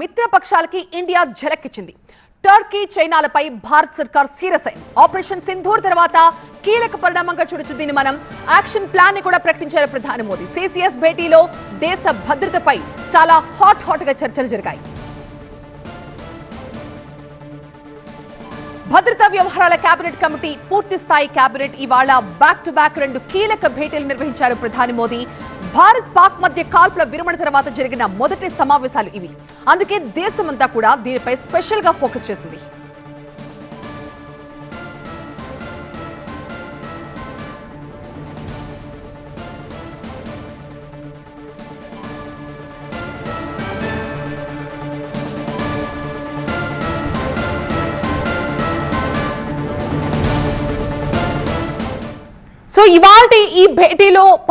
మిత్రపక్షాలకి India ఝలక్కిచ్చింది. Turkey చైనాలపై భారత్ సర్కార్ సీరియస్ అయింది. ఆపరేషన్ సింధూర్ తర్వాత కీలక పరిణామంగా చూడొచ్చు దీన్ని మనం. యాక్షన్ ప్లాన్ని కూడా ప్రకటించారు ప్రధాని మోదీ. సిసిఎస్ భేటీలో దేశ భద్రతపై చాలా హాట్ హాట్గా చర్చలు జరిగాయి. భద్రతా వ్యవహారాల కేబినెట్ కమిటీ పూర్తి స్థాయి కేబినెట్ ఇవాళ బ్యాక్ టు బ్యాక్ రెండు కీలక భేటీలు నిర్వహించారు ప్రధాని మోదీ. భారత్ పాక్ మధ్య కాల్పుల విరమణ తర్వాత జరిగిన మొదటి సమావేశాలు ఇవి. అందుకే దేశమంతా కూడా దీనిపై స్పెషల్గా ఫోకస్ చేసింది.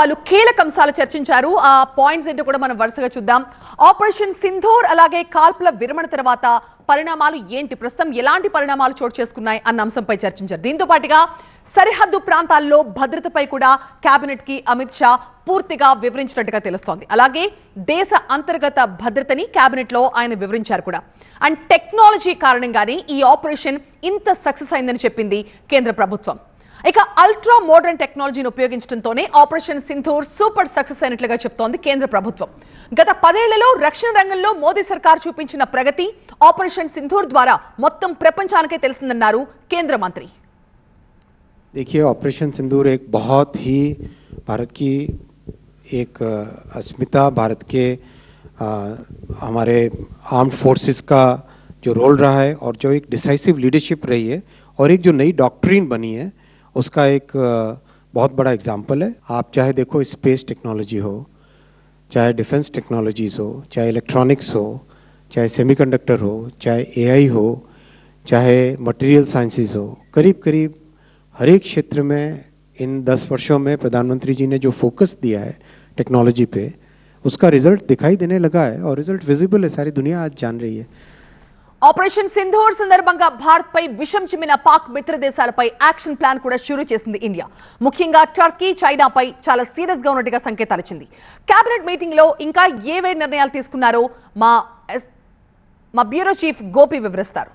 పలు కీలక అంశాలు చర్చించారు. ఆ పాయింట్స్ ఏంటో కూడా మనం వరుసగా చూద్దాం. ఆపరేషన్ సింధూర్ అలాగే కాల్పుల విరమణ తర్వాత పరిణామాలు ఏంటి? ప్రస్తుతం ఎలాంటి పరిణామాలు చోటు చేసుకున్నాయి అన్న అంశంపై చర్చించారు. దీంతో పాటుగా సరిహద్దు ప్రాంతాల్లో భద్రతపై కూడా కేబినెట్కి అమిత్ షా పూర్తిగా వివరించినట్టుగా తెలుస్తోంది. అలాగే దేశ అంతర్గత భద్రతని కేబినెట్లో ఆయన వివరించారు కూడా. అండ్ టెక్నాలజీ కారణంగానే ఈ ఆపరేషన్ ఇంత సక్సెస్ అయిందని చెప్పింది కేంద్ర ప్రభుత్వం. ఇక అల్ట్రా మోడర్న్ టెక్నాలజీని ఉపయోగించడంతోనే ఆపరేషన్ సింధూర్ సూపర్ సక్సెస్ అయినట్లుగా చెప్తోంది కేంద్ర ప్రభుత్వం గత పదేళ్లలో రక్షణ రంగంలో మోదీ సర్కార్ చూపించిన ప్రగతి ఆపరేషన్ సింధూర్ ద్వారా మొత్తం ప్రపంచానికే తెలిసిందన్నారు కేంద్ర మంత్రి देखिए ऑपरेशन सिंदूर एक बहुत ही भारत की एक अ, अस्मिता भारत के अ, हमारे आर्म्ड फोर्सेस का जो रोल रहा है और जो एक डिसाइसिव लीडरशिप रही है और एक जो नई डॉक्ट्रिन बनी है उसका एक बहुत बड़ा एग्ज़ाम्पल है। आप चाहे देखो स्पेस टेक्नोलॉजी हो, चाहे डिफेंस टेक्नोलॉजीज़ हो, चाहे इलेक्ट्रॉनिक्स हो, चाहे सेमीकंडक्टर हो, चाहे एआई हो, चाहे मटेरियल साइंसेज हो करीब करीब हर एक क्षेत्र में इन दस वर्षों में प्रधानमंत्री जी ने जो फोकस दिया है टेक्नोलॉजी पे, उसका रिज़ल्ट दिखाई देने लगा है और रिज़ल्ट विजिबल है, सारी दुनिया आज जान रही है। ఆపరేషన్ సింధూర్ సందర్భంగా భారత్ పై విషం చిమ్మిన పాక్ మిత్ర దేశాలపై యాక్షన్ ప్లాన్ కూడా షురూ చేసింది ఇండియా. ముఖ్యంగా టర్కీ చైనాపై చాలా సీరియస్గా ఉన్నట్టుగా సంకేతాలు ఇచ్చింది. కేబినెట్ మీటింగ్లో ఇంకా ఏవే నిర్ణయాలు తీసుకున్నారో మా ఎస్- మా బ్యూరో చీఫ్ గోపి వివరిస్తారు.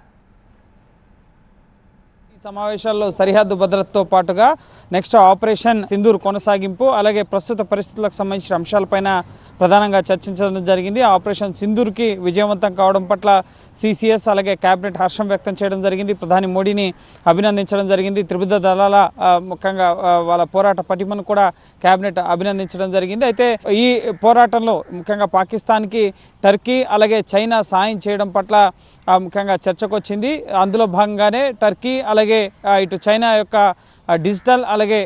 ఈ సమావేశాల్లో సరిహద్దు భద్రతతో పాటుగా నెక్స్ట్ ఆపరేషన్ సింధూర్ కొనసాగింపు అలాగే ప్రస్తుత పరిస్థితులకు సంబంధించిన అంశాలపైన ప్రధానంగా చర్చించడం జరిగింది. ఆపరేషన్ సింధూర్కి విజయవంతం కావడం పట్ల సిసిఎస్ అలాగే కేబినెట్ హర్షం వ్యక్తం చేయడం జరిగింది. ప్రధాని మోడీని అభినందించడం జరిగింది. త్రివిధ దళాల ముఖ్యంగా వాళ్ళ పోరాట పటిమను కూడా కేబినెట్ అభినందించడం జరిగింది. అయితే ఈ పోరాటంలో ముఖ్యంగా పాకిస్తాన్కి టర్కీ అలాగే చైనా సాయం చేయడం పట్ల ముఖ్యంగా చర్చకు వచ్చింది అందులో భాగంగానే టర్కీ అలాగే ఇటు చైనా యొక్క డిజిటల్ అలాగే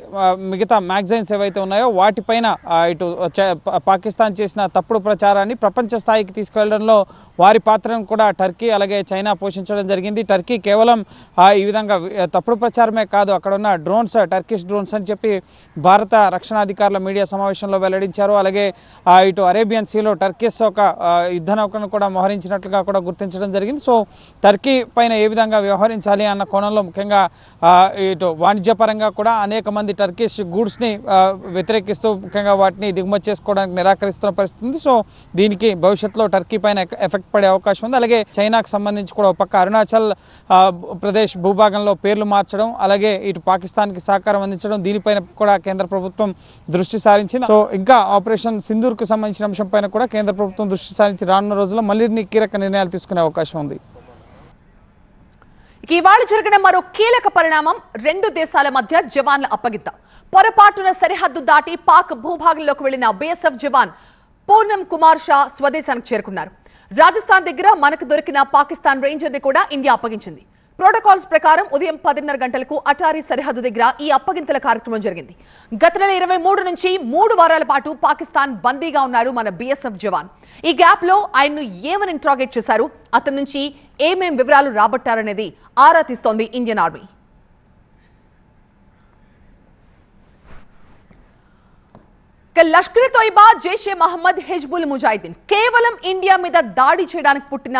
మిగతా మ్యాగజైన్స్ ఏవైతే ఉన్నాయో వాటిపైన ఇటు పాకిస్తాన్ చేసిన తప్పుడు ప్రచారాన్ని ప్రపంచ స్థాయికి తీసుకెళ్ళడంలో వారి పాత్రను కూడా టర్కీ అలాగే చైనా పోషించడం జరిగింది. టర్కీ కేవలం ఈ విధంగా తప్పుడు ప్రచారమే కాదు అక్కడ ఉన్న డ్రోన్స్ టర్కిష్ డ్రోన్స్ అని చెప్పి భారత రక్షణ అధికారుల మీడియా సమావేశంలో వెల్లడించారు. అలాగే ఇటు అరేబియన్ సీలో టర్కిస్ ఒక యుద్ధ నౌకను కూడా మోహరించినట్లుగా కూడా గుర్తించడం జరిగింది. సో టర్కీ పైన ఏ విధంగా వ్యవహరించాలి అన్న కోణంలో ముఖ్యంగా ఇటు వాణిజ్యపరంగా కూడా అనేక మంది టర్కిష్ గూడ్స్ని వ్యతిరేకిస్తూ ముఖ్యంగా వాటిని దిగుమతి చేసుకోవడానికి నిరాకరిస్తున్న పరిస్థితి సో దీనికి భవిష్యత్తులో టర్కీ పైన ఎఫెక్ట్ పడే అవకాశం ఉంది. అలాగే చైనాకు సంబంధించి కూడా పక్క అరుణాచల్ ప్రదేశ్ భూభాగంలో పేర్లు మార్చడం అలాగే ఇటు పాకిస్తాన్కి సహకారం అందించడం దీనిపైన కూడా కేంద్ర ప్రభుత్వం దృష్టి సారించింది. సో ఇంకా ఆపరేషన్ సింధూర్కు సంబంధించిన అంశం పైన కూడా కేంద్ర ప్రభుత్వం దృష్టి సారించి రానున్న రోజుల్లో మళ్ళీ కీలక నిర్ణయాలు తీసుకునే అవకాశం ఉంది. ఇవాళ జరిగిన మరో కీలక పరిణామం రెండు దేశాల మధ్య జవాన్ల అప్పగిత పొరపాటున సరిహద్దు దాటి పాక్ భూభాగంలోకి వెళ్ళిన బీఎస్ఎఫ్ జవాన్ పూర్ణం కుమార్ షా స్వదేశానికి చేరుకున్నారు. రాజస్థాన్ దగ్గర మనకు దొరికిన పాకిస్తాన్ రేంజర్ని కూడా ఇండియా అప్పగించింది. ప్రోటోకాల్స్ ప్రకారం ఉదయం పదిన్నర గంటలకు అటారీ సరిహద్దు దగ్గర ఈ అప్పగింతల కార్యక్రమం జరిగింది. గత నెల ఇరవై మూడు నుంచి మూడు వారాల పాటు పాకిస్తాన్ బందీగా ఉన్నారు మన బీఎస్ఎఫ్ జవాన్. ఈ గ్యాప్లో ఆయన్ను ఏమని ఇంట్రాగేట్ చేశారు? అతని నుంచి ఏమేం వివరాలు రాబట్టారనేది ఆరా తీస్తోంది ఇండియన్ ఆర్మీ. ఇక లష్కర్ తోయిబా జైషే మహమ్మద్ హిజ్బుల్ ముజాహిదీన్ కేవలం ఇండియా మీద దాడి చేయడానికి పుట్టిన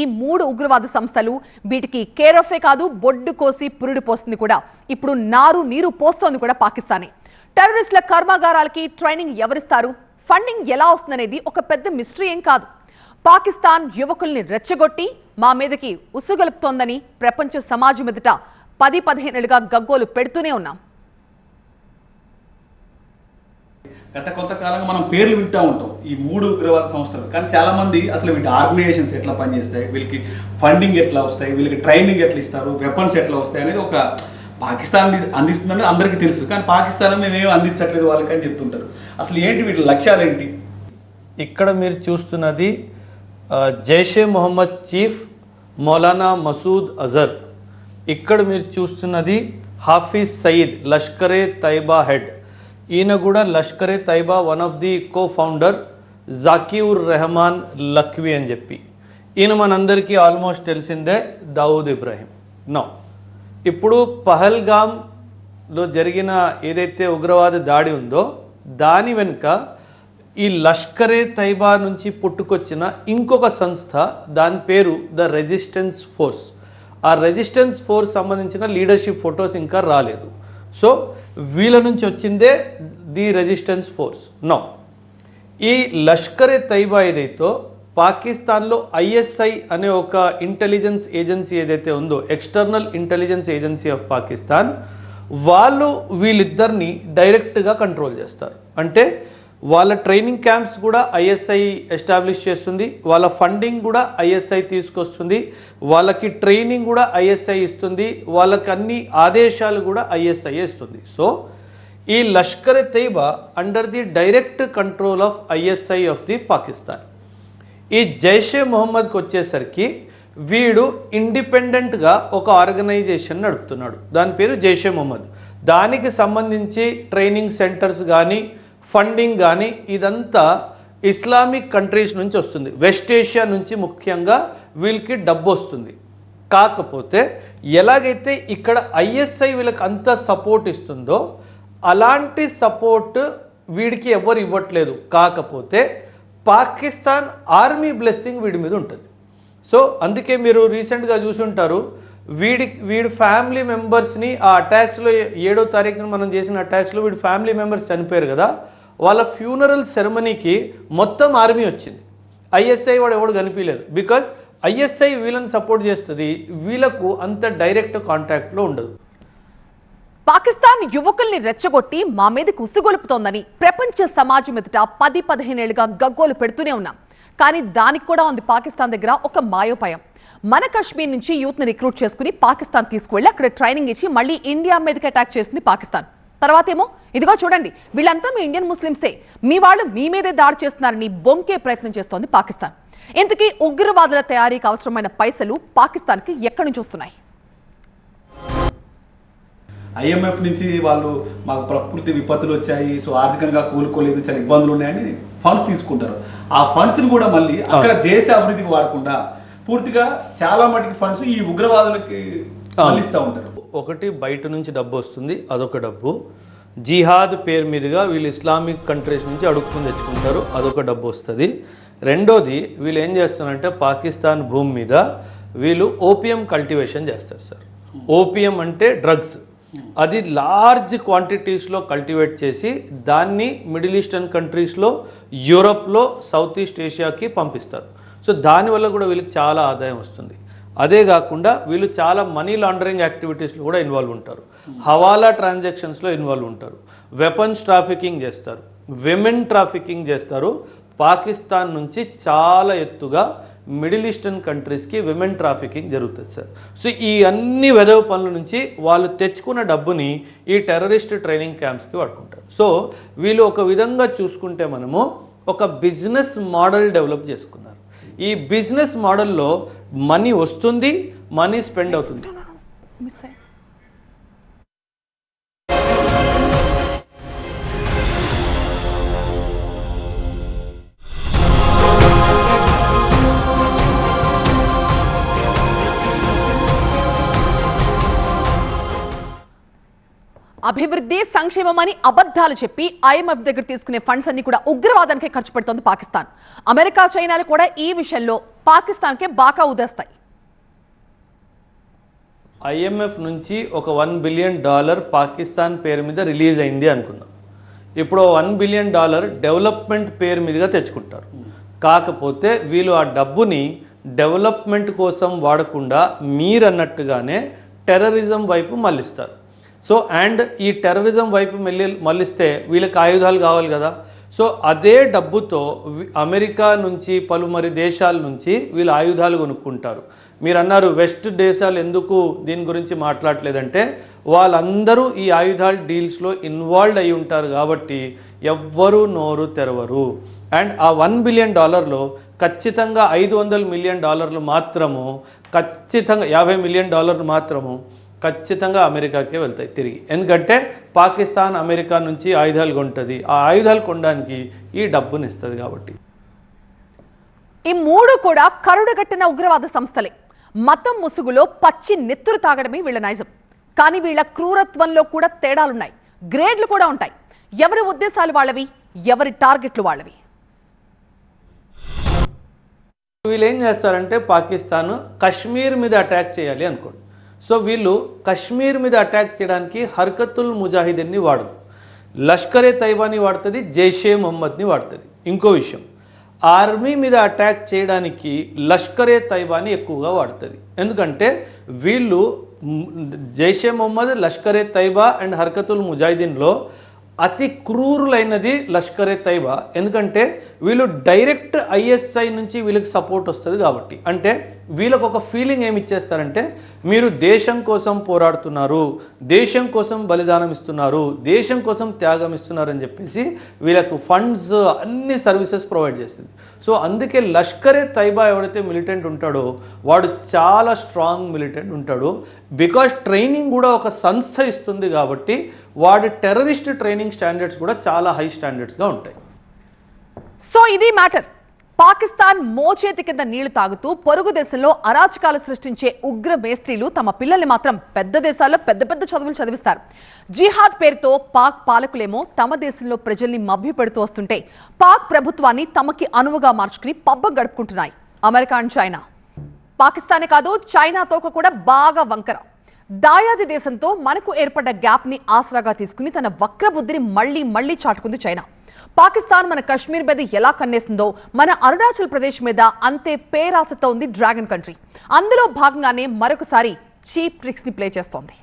ఈ మూడు ఉగ్రవాద సంస్థలు వీటికి కేరఫే కాదు బొడ్డు కోసి పురుడు పోస్తుంది కూడా. ఇప్పుడు నారు నీరు పోస్తోంది కూడా పాకిస్తానే. టెర్రరిస్టుల కర్మాగారాలకి ట్రైనింగ్ ఎవరిస్తారు? ఫండింగ్ ఎలా వస్తుందనేది ఒక పెద్ద మిస్టరీ ఏం కాదు. పాకిస్తాన్ యువకుల్ని రెచ్చగొట్టి మా మీదకి ఉసుగొలుపుతోందని ప్రపంచ సమాజం ఎదుట పది పదిహేనులుగా గగ్గోలు పెడుతూనే ఉన్నాం. గత కొంతకాలంగా మనం పేర్లు వింటూ ఉంటాం. ఈ మూడు ఉగ్రవాద సంస్థలు కానీ చాలామంది అసలు వీటి ఆర్గనైజేషన్స్ ఎట్లా పనిచేస్తాయి? వీళ్ళకి ఫండింగ్ ఎట్లా వస్తాయి? వీళ్ళకి ట్రైనింగ్ ఎట్లా ఇస్తారు? వెపన్స్ ఎట్లా వస్తాయి? అనేది ఒక పాకిస్తాన్ అందిస్తుందంటే అందిస్తుందని అందరికీ తెలుసు. కానీ పాకిస్తాన్ మేమేం అందించట్లేదు వాళ్ళకి అని చెప్తుంటారు. అసలు ఏంటి వీటి లక్ష్యాలు ఏంటి ఇక్కడ మీరు చూస్తున్నది జైషే మొహమ్మద్ చీఫ్ మౌలానా మసూద్ అజర్. ఇక్కడ మీరు చూస్తున్నది హాఫీజ్ సయీద్ లష్కరే తైబా హెడ్. ఈయన కూడా Lashkare Taiba one of the co founder Zakiur Rehman Lakhvi అని చెప్పి. ఈయన మనందరికీ ఆల్మోస్ట్ తెలిసిందే దావూద్ ఇబ్రాహీం. నో ఇప్పుడు పహల్గామ్లో జరిగిన ఏదైతే ఉగ్రవాద దాడి ఉందో దాని వెనుక ఈ లష్కరే తైబా నుంచి పుట్టుకొచ్చిన ఇంకొక సంస్థ దాని పేరు ద రెసిస్టెన్స్ ఫోర్స్. ఆ రెసిస్టెన్స్ ఫోర్స్ సంబంధించిన లీడర్షిప్ ఫొటోస్ ఇంకా రాలేదు. సో వీళ్ళ నుంచి వచ్చిందే ది రెసిస్టెన్స్ ఫోర్స్. నో ఈ లష్కరే తైబా ఏదైతే పాకిస్తాన్లో ఐఎస్ఐ అనే ఒక ఇంటెలిజెన్స్ ఏజెన్సీ ఏదైతే ఉందో external intelligence agency of Pakistan వాళ్ళు వీళ్ళిద్దరిని డైరెక్ట్గా కంట్రోల్ చేస్తారు. అంటే వాళ్ళ ట్రైనింగ్ క్యాంప్స్ కూడా ఐఎస్ఐ ఎస్టాబ్లిష్ చేస్తుంది. వాళ్ళ ఫండింగ్ కూడా ఐఎస్ఐ తీసుకొస్తుంది. వాళ్ళకి ట్రైనింగ్ కూడా ఐఎస్ఐ ఇస్తుంది. వాళ్ళకి అన్ని ఆదేశాలు కూడా ఐఎస్ఐ ఇస్తుంది. సో ఈ Lashkar e Taiba under the direct control of ISI of the Pakistan. ఈ జైషే మొహమ్మద్కి వచ్చేసరికి వీడు ఇండిపెండెంట్గా ఒక ఆర్గనైజేషన్ నడుపుతున్నాడు. దాని పేరు జైషే మొహమ్మద్. దానికి సంబంధించి ట్రైనింగ్ సెంటర్స్ కానీ ఫండింగ్ కానీ ఇదంతా ఇస్లామిక్ కంట్రీస్ నుంచి వస్తుంది. వెస్ట్ ఏషియా నుంచి ముఖ్యంగా వీళ్ళకి డబ్బు వస్తుంది. కాకపోతే ఎలాగైతే ఇక్కడ ఐఎస్ఐ వీళ్ళకి అంత సపోర్ట్ ఇస్తుందో అలాంటి సపోర్ట్ వీడికి ఎవరు ఇవ్వట్లేదు. కాకపోతే పాకిస్తాన్ ఆర్మీ బ్లెస్సింగ్ వీడి మీద ఉంటుంది. సో అందుకే మీరు రీసెంట్గా చూసుంటారు వీడి వీడి ఫ్యామిలీ మెంబర్స్ని ఆ అటాక్స్లో ఏడో తారీఖున మనం చేసిన అటాక్స్లో వీడి ఫ్యామిలీ మెంబర్స్ చనిపోయారు కదా వాళ్ళ ఫ్యూనరల్ సెరమనీకి మొత్తం ఆర్మీ వచ్చింది. ఐఎస్ఐ వాడు ఎవడు కనిపించలేదు. బికాస్ ఐఎస్ఐ వీళ్ళని సపోర్ట్ చేస్తుంది వీళ్ళకు అంత డైరెక్ట్ కాంటాక్ట్లో ఉండదు. పాకిస్తాన్ యువకుల్ని రెచ్చగొట్టి మా మీద ఉసుగొలుపుతోందని ప్రపంచ సమాజం ఎదుట పది పదిహేనేళ్ళుగా గగ్గోలు పెడుతూనే ఉన్నాం. కానీ దానికి కూడా ఉంది పాకిస్తాన్ దగ్గర ఒక మాయోపాయం. మన కాశ్మీర్ నుంచి యూత్ని రిక్రూట్ చేసుకుని పాకిస్తాన్ తీసుకువెళ్ళి అక్కడ ట్రైనింగ్ ఇచ్చి మళ్ళీ ఇండియా మీదకి అటాక్ చేసింది పాకిస్తాన్. తర్వాత ఏమో ఇదిగో చూడండి వీళ్ళంతా మీ ఇండియన్ ముస్లింసే మీ వాళ్ళు మీ మీదే దాడి చేస్తున్నారని బొంకే ప్రయత్నం చేస్తోంది పాకిస్తాన్. ఇంతకీ ఉగ్రవాదుల తయారీకి అవసరమైన పైసలు పాకిస్తాన్కి ఎక్కడి నుంచి వస్తున్నాయి? ఐఎంఎఫ్ నుంచి వాళ్ళు మాకు ప్రకృతి విపత్తులు వచ్చాయి సో ఆర్థికంగా కోలుకోలేదు చాలా ఇబ్బందులు ఉన్నాయని ఫండ్స్ తీసుకుంటారు. ఆ ఫండ్స్ని కూడా మళ్ళీ అక్కడ దేశ అభివృద్ధికి వాడకుండా పూర్తిగా చాలా మటుకి ఫండ్స్ ఈ ఉగ్రవాదులకి మళ్ళిస్తూ ఉంటారు. ఒకటి బయట నుంచి డబ్బు వస్తుంది అదొక డబ్బు. జిహాద్ పేరు మీదుగా వీళ్ళు ఇస్లామిక్ కంట్రీస్ నుంచి అడుక్కుని తెచ్చుకుంటారు అదొక డబ్బు వస్తుంది. రెండోది వీళ్ళు ఏం చేస్తారంటే పాకిస్తాన్ భూమి మీద వీళ్ళు ఓపియం కల్టివేషన్ చేస్తారు సార్. ఓపియం అంటే డ్రగ్స్. అది లార్జ్ క్వాంటిటీస్లో కల్టివేట్ చేసి దాన్ని మిడిల్ ఈస్టర్న్ కంట్రీస్లో యూరప్లో సౌత్ ఈస్ట్ ఏషియాకి పంపిస్తారు. సో దానివల్ల కూడా వీళ్ళకి చాలా ఆదాయం వస్తుంది. అదే కాకుండా వీళ్ళు చాలా మనీ లాండరింగ్ యాక్టివిటీస్లో కూడా ఇన్వాల్వ్ ఉంటారు. హవాలా ట్రాన్సాక్షన్స్లో ఇన్వాల్వ్ ఉంటారు. వెపన్స్ ట్రాఫికింగ్ చేస్తారు. విమెన్ ట్రాఫికింగ్ చేస్తారు. పాకిస్తాన్ నుంచి చాలా ఎత్తుగా మిడిల్ ఈస్టర్న్ కంట్రీస్కి విమెన్ ట్రాఫికింగ్ జరుగుతుంది సార్. సో ఈ అన్ని వెదవ పనుల నుంచి వాళ్ళు తెచ్చుకున్న డబ్బుని ఈ టెర్రరిస్ట్ ట్రైనింగ్ క్యాంప్స్కి వాడుకుంటారు. సో వీళ్ళు ఒక విధంగా చూసుకుంటే మనము ఒక బిజినెస్ మోడల్ డెవలప్ చేసుకున్నారు. ఈ బిజినెస్ మోడల్లో మనీ వస్తుంది మనీ స్పెండ్ అవుతుంది. మిస్ అయ్యా అభివృద్ధి సంక్షేమం అని అబద్ధాలు చెప్పి ఐఎంఎఫ్ దగ్గర తీసుకునే ఫండ్స్ అన్ని కూడా ఉగ్రవాదానికే ఖర్చు పెడుతోంది పాకిస్తాన్. అమెరికా చైనాలు కూడా ఈ విషయంలో పాకిస్తాన్కే బాగా ఉదేస్తాయి ఐఎంఎఫ్ నుంచి ఒక వన్ బిలియన్ డాలర్ పాకిస్తాన్ పేరు మీద రిలీజ్ అయింది అనుకుందాం. ఇప్పుడు వన్ బిలియన్ డాలర్ డెవలప్మెంట్ పేరు మీదుగా తెచ్చుకుంటారు. కాకపోతే వీళ్ళు ఆ డబ్బుని డెవలప్మెంట్ కోసం వాడకుండా మీరన్నట్టుగానే టెర్రరిజం వైపు మళ్ళిస్తారు. సో అండ్ ఈ టెర్రరిజం వైపు మళ్ళీ మళ్ళిస్తే వీళ్ళకి ఆయుధాలు కావాలి కదా. సో అదే డబ్బుతో అమెరికా నుంచి పలుమరి దేశాల నుంచి వీళ్ళు ఆయుధాలు కొనుక్కుంటారు. మీరు అన్నారు వెస్ట్ దేశాలు ఎందుకు దీని గురించి మాట్లాడలేదంటే వాళ్ళందరూ ఈ ఆయుధాల డీల్స్లో ఇన్వాల్వ్ అయి ఉంటారు కాబట్టి ఎవ్వరూ నోరు తెరవరు. అండ్ ఆ వన్ బిలియన్ డాలర్లో ఖచ్చితంగా ఐదు వందల మిలియన్ డాలర్లు మాత్రము ఖచ్చితంగా యాభై మిలియన్ డాలర్లు మాత్రము ఖచ్చితంగా అమెరికాకే వెళ్తాయి తిరిగి. ఎందుకంటే పాకిస్తాన్ అమెరికా నుంచి ఆయుధాలు కొంటుంది. ఆ ఆయుధాలు కొనడానికి ఈ డబ్బుని ఇస్తుంది కాబట్టి. ఈ మూడు కూడా కరుడుగట్టిన ఉగ్రవాద సంస్థలే. మతం ముసుగులో పచ్చి నెత్తురు తాగడమే వీళ్ళ నైజం. కానీ వీళ్ళ క్రూరత్వంలో కూడా తేడాలున్నాయి. గ్రేడ్లు కూడా ఉంటాయి. ఎవరి ఉద్దేశాలు వాళ్ళవి? ఎవరి టార్గెట్లు వాళ్ళవి? వీళ్ళు ఏం చేస్తారంటే పాకిస్తాన్ కశ్మీర్ మీద అటాక్ చేయాలి అనుకోండి. సో వీళ్ళు కశ్మీర్ మీద అటాక్ చేయడానికి హర్కతుల్ ముజాహిదీన్ని వాడదు లష్కరే తైబాని వాడుతుంది జైషే మొహమ్మద్ని వాడుతుంది. ఇంకో విషయం ఆర్మీ మీద అటాక్ చేయడానికి లష్కరే తైబాని ఎక్కువగా వాడుతుంది. ఎందుకంటే వీళ్ళు జైషే మొహమ్మద్ లష్కరే తైబా అండ్ హర్కతుల్ ముజాహిదీన్లో అతి క్రూరులైనది లష్కరే తైబా. ఎందుకంటే వీళ్ళు డైరెక్ట్ ఐఎస్ఐ నుంచి వీళ్ళకి సపోర్ట్ వస్తుంది కాబట్టి. అంటే వీళ్ళకు ఒక ఫీలింగ్ ఏమి ఇచ్చేస్తారంటే మీరు దేశం కోసం పోరాడుతున్నారు దేశం కోసం బలిదానం ఇస్తున్నారు దేశం కోసం త్యాగం ఇస్తున్నారు అని చెప్పేసి వీళ్ళకు ఫండ్స్ అన్ని సర్వీసెస్ ప్రొవైడ్ చేస్తుంది. సో అందుకే లష్కరే తైబా ఎవరైతే మిలిటెంట్ ఉంటాడో వాడు చాలా స్ట్రాంగ్ మిలిటెంట్ ఉంటాడు. బికాజ్ ట్రైనింగ్ కూడా ఒక సంస్థ ఇస్తుంది కాబట్టి వాడి టెర్రరిస్ట్ ట్రైనింగ్ స్టాండర్డ్స్ కూడా చాలా హై స్టాండర్డ్స్గా ఉంటాయి. సో ఇది మ్యాటర్ పాకిస్తాన్ మోచేతి కింద నీళ్ళు తాగుతూ పొరుగు దేశంలో అరాచకాలు సృష్టించే ఉగ్ర మేస్త్రీలు తమ పిల్లల్ని మాత్రం పెద్ద దేశాల్లో పెద్ద పెద్ద చదువులు చదివిస్తారు. జిహాద్ పేరుతో పాక్ పాలకులేమో తమ దేశంలో ప్రజల్ని మభ్యపెడుతూ వస్తుంటే పాక్ ప్రభుత్వాన్ని తమకి అనువుగా మార్చుకుని పబ్బం గడుపుకుంటున్నాయి. America and China. పాకిస్తానే కాదు చైనా తోక కూడా బాగా వంకర. దాయాది దేశంతో మనకు ఏర్పడ్డ గ్యాప్ని ఆసరాగా తీసుకుని తన వక్రబుద్ధిని మళ్ళీ మళ్ళీ మళ్ళీ చాటుకుంది చైనా. పాకిస్తాన్ మన కశ్మీర్ మీద ఎలా కన్నేసిందో మన అరుణాచల్ ప్రదేశ్ మీద అంతే పేరాసతో ఉంది డ్రాగన్ కంట్రీ. అందులో భాగంగానే మరొకసారి చీప్ ట్రిక్స్ని ప్లే చేస్తోంది.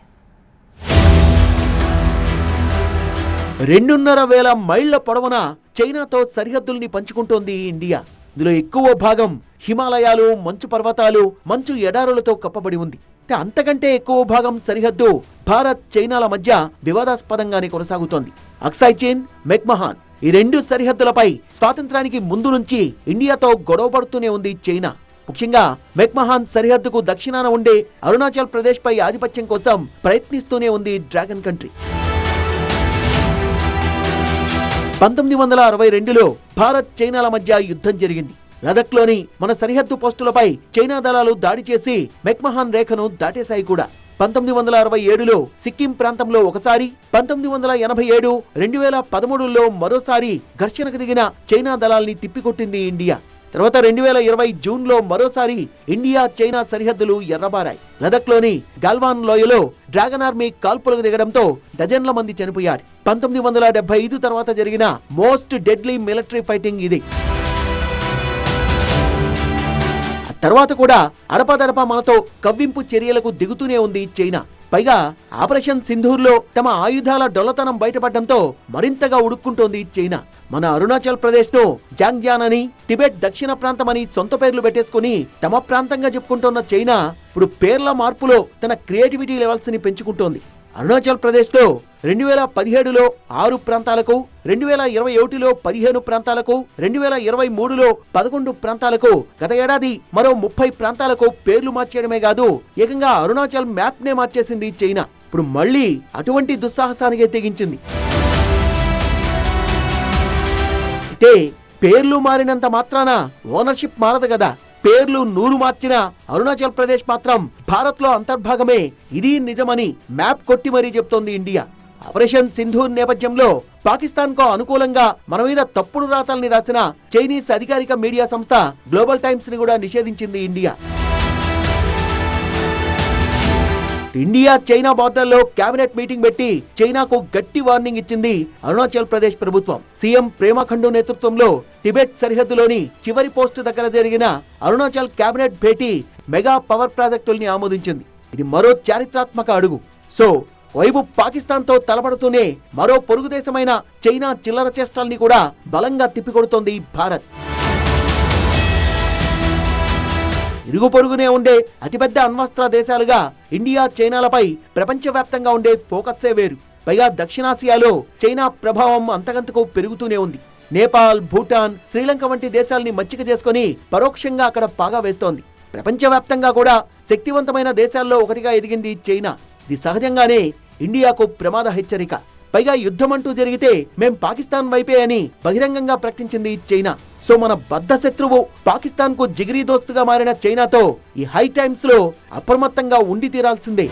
రెండున్నర వేల మైళ్ళ పొడవున చైనాతో సరిహద్దుల్ని పంచుకుంటోంది ఇండియా. ఇందులో ఎక్కువ భాగం హిమాలయాలు మంచు పర్వతాలు మంచు ఎడారులతో కప్పబడి ఉంది. అంతకంటే ఎక్కువ భాగం సరిహద్దు భారత్ చైనాల మధ్య వివాదాస్పదంగానే కొనసాగుతోంది. అక్సాయ్ చైన్ మెక్మహాన్. ఈ రెండు సరిహద్దులపై స్వాతంత్రానికి ముందు నుంచి ఇండియాతో గొడవపడుతూనే ఉంది చైనా. ముఖ్యంగా మెక్మహాన్ సరిహద్దుకు దక్షిణాన ఉండే అరుణాచల్ ప్రదేశ్ పై ఆధిపత్యం కోసం ప్రయత్నిస్తూనే ఉంది డ్రాగన్ కంట్రీ. పంతొమ్మిది వందల అరవై రెండులో భారత్ చైనాల మధ్య యుద్ధం జరిగింది. లదక్లోని మన సరిహద్దు పోస్టులపై చైనా దళాలు దాడి చేసి మెక్మహాన్ రేఖను దాటేశాయి కూడా. పంతొమ్మిది వందల అరవై ఏడులో సిక్కిం ప్రాంతంలో ఒకసారి పంతొమ్మిది వందల ఎనభై ఏడు రెండు వేల పదమూడులో మరోసారి ఘర్షణకు దిగిన చైనా దళాల్ని తిప్పికొట్టింది ఇండియా. తర్వాత రెండు వేల ఇరవై జూన్లో మరోసారి ఇండియా చైనా సరిహద్దులు ఎర్రబారాయి. లదక్లోని గాల్వాన్ లోయలో డ్రాగన్ ఆర్మీ కాల్పులకు దిగడంతో డజన్ల మంది చనిపోయారు. పంతొమ్మిది వందల డెబ్బై ఐదు తర్వాత జరిగిన మోస్ట్ డెడ్లీ మిలిటరీ ఫైటింగ్ ఇది. తర్వాత కూడా అడపదడప మనతో కవ్వింపు చర్యలకు దిగుతూనే ఉంది చైనా. పైగా ఆపరేషన్ సింధూర్లో తమ ఆయుధాల డొల్లతనం బయటపడడంతో మరింతగా ఉడుక్కుంటోంది చైనా. మన అరుణాచల్ ప్రదేశ్ను జాంగ్జాన్ అని టిబెట్ దక్షిణ ప్రాంతమని సొంత పేర్లు పెట్టేసుకుని తమ ప్రాంతంగా చెప్పుకుంటున్న చైనా ఇప్పుడు పేర్ల మార్పులో తన క్రియేటివిటీ లెవెల్స్ని పెంచుకుంటోంది. అరుణాచల్ ప్రదేశ్లో రెండు వేల పదిహేడులో ఆరు ప్రాంతాలకు రెండు వేల ఇరవై ఒకటిలో పదిహేను ప్రాంతాలకు రెండు వేల ఇరవై మూడులో పదకొండు ప్రాంతాలకు గత ఏడాది మరో ముప్పై ప్రాంతాలకు పేర్లు మార్చేయడమే కాదు ఏకంగా అరుణాచల్ మ్యాప్ నే మార్చేసింది చైనా. ఇప్పుడు మళ్ళీ అటువంటి దుస్సాహసానికే తెగించింది. అయితే పేర్లు మారినంత మాత్రాన ఓనర్షిప్ మారదు కదా. పేర్లు నూరు మార్చిన అరుణాచల్ ప్రదేశ్ మాత్రం భారత్లో అంతర్భాగమే. ఇది నిజమని మ్యాప్ కొట్టి మరీ చెప్తోంది ఇండియా. ఆపరేషన్ సింధూర్ నేపథ్యంలో పాకిస్తాన్కు అనుకూలంగా మన మీద తప్పుడు రాతల్ని రాసిన చైనీస్ అధికారిక మీడియా సంస్థ గ్లోబల్ టైమ్స్ని కూడా నిషేధించింది ఇండియా. ఇండియా చైనా బార్డర్లో కేబినెట్ మీటింగ్ పెట్టి చైనాకు గట్టి వార్నింగ్ ఇచ్చింది అరుణాచల్ ప్రదేశ్ ప్రభుత్వం. సీఎం ప్రేమఖండు నేతృత్వంలో టిబెట్ సరిహద్దులోని చివరి పోస్టు దగ్గర జరిగిన అరుణాచల్ కేబినెట్ భేటీ మెగా పవర్ ప్రాజెక్టుల్ని ఆమోదించింది. ఇది మరో చారిత్రాత్మక అడుగు. సో వైపు పాకిస్తాన్తో తలపడుతూనే మరో పొరుగుదేశమైన చైనా చిల్లర చేష్టల్ని కూడా బలంగా తిప్పికొడుతోంది భారత్. ఇరుగు పొరుగునే ఉండే అతిపెద్ద అణ్వస్త్ర దేశాలుగా ఇండియా చైనాలపై ప్రపంచవ్యాప్తంగా ఉండే ఫోకస్సే వేరు. పైగా దక్షిణాసియాలో చైనా ప్రభావం అంతకంతకు పెరుగుతూనే ఉంది. నేపాల్ భూటాన్ శ్రీలంక వంటి దేశాల్ని మచ్చిక చేసుకొని పరోక్షంగా అక్కడ పాగా వేస్తోంది. ప్రపంచవ్యాప్తంగా కూడా శక్తివంతమైన దేశాల్లో ఒకటిగా ఎదిగింది చైనా. ఇది సహజంగానే ఇండియాకు ప్రమాద హెచ్చరిక. పైగా యుద్ధమంటూ జరిగితే మేం పాకిస్తాన్ వైపే అని బహిరంగంగా ప్రకటించింది చైనా. సో మన బద్ద శత్రువు పాకిస్తాన్కు జిగిరి దోస్తుగా మారిన చైనాతో ఈ హై టైమ్స్లో అప్రమత్తంగా ఉండి తీరాల్సిందే.